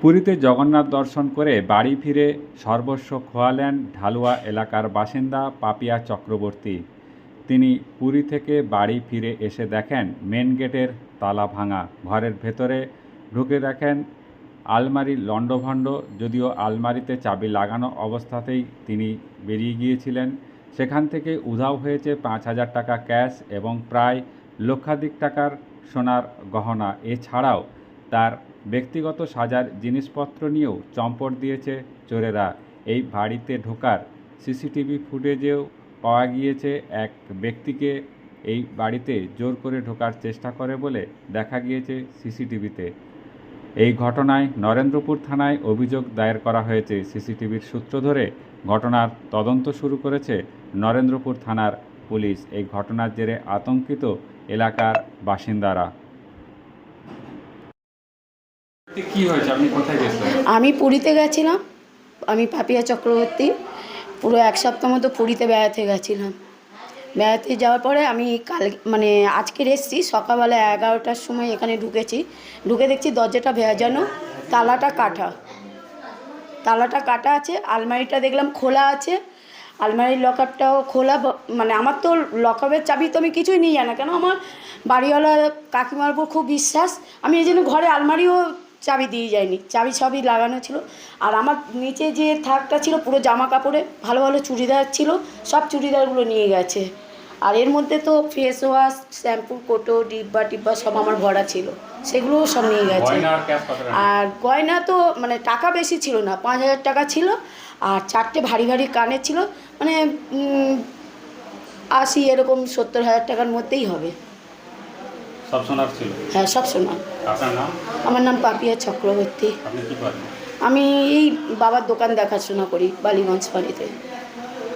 পুরীতে জগন্নাথ দর্শন করে বাড়ি ফিরে সর্বস্ব খোয়ালেন ঢালুয়া এলাকার বাসিন্দা পাপিয়া চক্রবর্তী। তিনি পুরী থেকে বাড়ি ফিরে এসে দেখেন মেন গেটের তালা ভাঙা। ঘরের ভেতরে ঢুকে দেখেন আলমারি লণ্ডভণ্ড, যদিও আলমারিতে চাবি লাগানো অবস্থাতেই তিনি বেরিয়ে গিয়েছিলেন। সেখান থেকে উধাও হয়েছে পাঁচ হাজার টাকা ক্যাশ এবং প্রায় লক্ষাধিক টাকার সোনার গহনা। এছাড়াও তার ব্যক্তিগত সাজার জিনিসপত্র নিয়েও চম্পট দিয়েছে চোরেরা। এই বাড়িতে ঢোকার সিসিটিভি ফুটেজেও পাওয়া গিয়েছে এক ব্যক্তিকে। এই বাড়িতে জোর করে ঢোকার চেষ্টা করে বলে দেখা গিয়েছে সিসিটিভিতে। এই ঘটনায় নরেন্দ্রপুর থানায় অভিযোগ দায়ের করা হয়েছে। সিসিটিভির সূত্র ধরে ঘটনার তদন্ত শুরু করেছে নরেন্দ্রপুর থানার পুলিশ। এই ঘটনার জেরে আতঙ্কিত এলাকার বাসিন্দারা। আমি পুরীতে গেছিলাম। আমি পাপিয়া চক্রবর্তী। পুরো এক সপ্তাহ মতো পুরীতে বেড়াতে গেছিলাম। বেড়াতে যাওয়ার পরে আমি কাল মানে আজকের এসেছি। সকালবেলা এগারোটার সময় এখানে ঢুকেছি। ঢুকে দেখছি দরজাটা ভেজানো, তালাটা কাটা। তালাটা কাটা আছে, আলমারিটা দেখলাম খোলা আছে। আলমারির লকআপটাও খোলা মানে আমার তো লকআপের চাবি তো আমি কিছুই নিয়ে যাই না। কেন? আমার বাড়িওয়ালা কাকিমার উপর খুব বিশ্বাস। আমি এই জন্য ঘরে আলমারিও চাবি দিয়ে যায়নি। চাবি সবই লাগানো ছিল। আর আমার নিচে যে থাকটা ছিল পুরো জামা কাপড়ে ভালো ভালো চুড়িদার ছিল সব চুড়িদারগুলো নিয়ে গেছে। আর এর মধ্যে তো ফেস ওয়াশ শ্যাম্পু কোটো ডিব্বা টিব্বা সব আমার ভরা ছিল। সেগুলোও সব নিয়ে গেছে। আর গয়না তো মানে টাকা বেশি ছিল না পাঁচ হাজার টাকা ছিল। আর চারটে ভারী ভারী কানের ছিল। মানে আশি এরকম সত্তর হাজার টাকার মধ্যেই হবে। সব সোনার ছিল? হ্যাঁ সব সোনার আপনার নাম? আমার নাম পাপিয়া চক্রবর্তী। আপনি কি করেন? আমি এই বাবার দোকান দেখাশোনা করি বালিগঞ্জ বাড়িতে।